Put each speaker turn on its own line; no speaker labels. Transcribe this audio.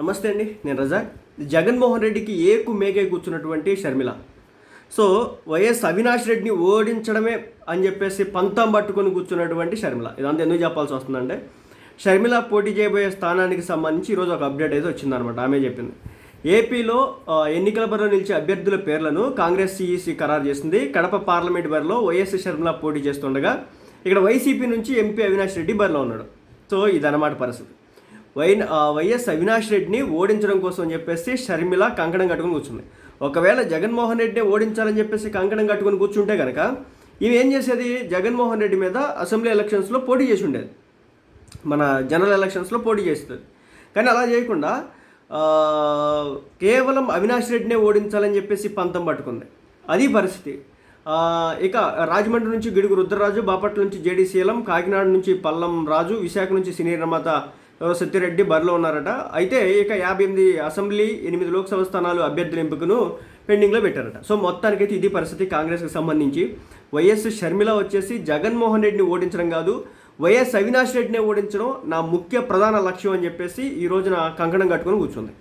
నమస్తే అండి నేను రజాక్. జగన్మోహన్ రెడ్డికి ఏకు మేకే కూర్చున్నటువంటి షర్మిల. సో వైఎస్ అవినాష్ రెడ్డిని ఓడించడమే అని చెప్పేసి పంతం పట్టుకొని కూర్చున్నటువంటి షర్మిల. ఇదంతా ఎందుకు చెప్పాల్సి వస్తుందంటే షర్మిల పోటీ చేయబోయే స్థానానికి సంబంధించి ఈరోజు ఒక అప్డేట్ అయితే వచ్చిందనమాట ఆమె చెప్పింది. ఏపీలో ఎన్నికల బరిలో నిలిచే అభ్యర్థుల పేర్లను కాంగ్రెస్ సిఈసి ఖరారు చేసింది. కడప పార్లమెంట్ బరిలో వైఎస్ షర్మిల పోటీ చేస్తుండగా ఇక్కడ వైసీపీ నుంచి ఎంపీ అవినాష్ రెడ్డి బరిలో ఉన్నాడు. సో ఇదన్నమాట పరిస్థితి. వై వైఎస్ అవినాష్ రెడ్డిని ఓడించడం కోసం అని చెప్పేసి షర్మిల కంకణం కట్టుకుని కూర్చుంది. ఒకవేళ జగన్మోహన్ రెడ్డిని ఓడించాలని చెప్పేసి కంకణం కట్టుకుని కూర్చుంటే కనుక ఇవి ఏం చేసేది? జగన్మోహన్ రెడ్డి మీద అసెంబ్లీ ఎలక్షన్స్లో పోటీ చేసి ఉండేది. మన జనరల్ ఎలక్షన్స్లో పోటీ చేస్తుంది కానీ అలా చేయకుండా కేవలం అవినాష్ రెడ్డినే ఓడించాలని చెప్పేసి పంతం పట్టుకుంది. అది పరిస్థితి. ఇక రాజమండ్రి నుంచి గిడుగు రుద్రరాజు బాపట్ల నుంచి జేడీసీలం కాకినాడ నుంచి పల్లం రాజు విశాఖ నుంచి సినీ నిర్మాత సత్యరెడ్డి బరిలో ఉన్నారట. అయితే ఇక యాభై ఎనిమిది అసెంబ్లీ ఎనిమిది లోక్సభ స్థానాలు అభ్యర్థుల ఎంపికను పెండింగ్లో పెట్టారట. సో మొత్తానికైతే ఇది పరిస్థితి కాంగ్రెస్కి సంబంధించి. వైఎస్ షర్మిల వచ్చేసి జగన్మోహన్ రెడ్డిని ఓడించడం కాదు వైఎస్ అవినాష్ రెడ్డిని ఓడించడం నా ముఖ్య ప్రధాన లక్ష్యం అని చెప్పేసి ఈ రోజున కంకణం కట్టుకొని కూర్చుంది.